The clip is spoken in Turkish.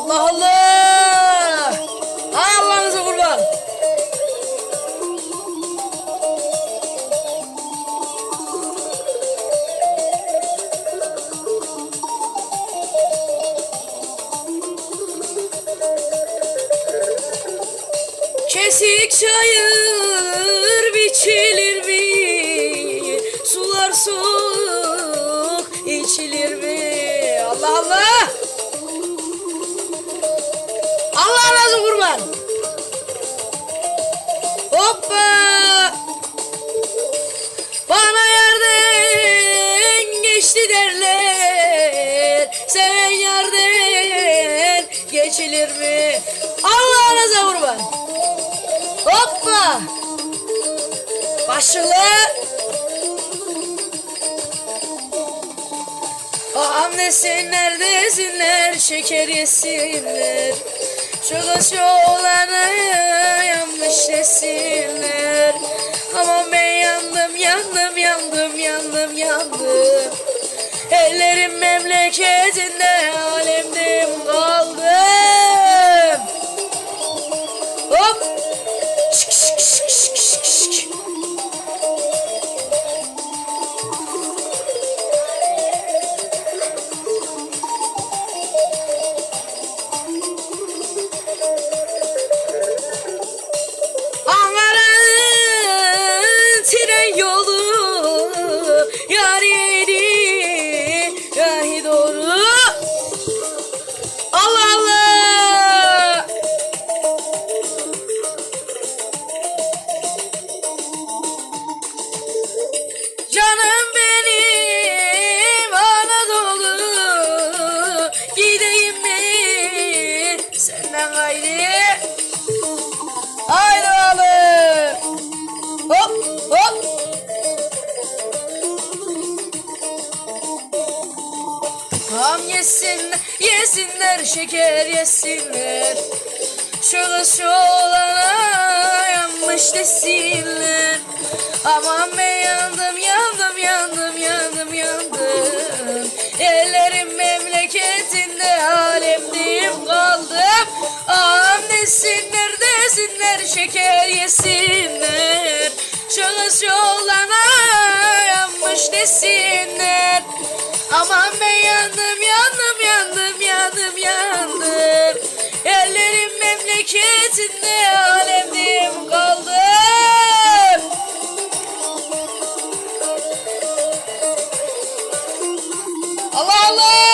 Allah Allah. Hay Allah'ınıza kurban. Kesik çayır biçilir mi? Sular soğuk içilir? Allah Allah! Allah 20. Allah'ınıza kurban. Hoppa. Başlı. Ağam desinler desinler şeker yesinler. Şu kız olanı yanmış desinler. Aman ben yandım yandım yandım yandım yandım. Ellerim memleketinde alemdim kaldı. Ham yesin, yesinler şeker yesinler. Kız şu yanmış desinler. Aman ben yandım yandım yandım yandım yandım. Ellerim memleketinde alemdeyim kaldım. Ağam desinler desinler şeker yesinler. Kız şu yanmış desinler. Aman ben yandım Allah Allah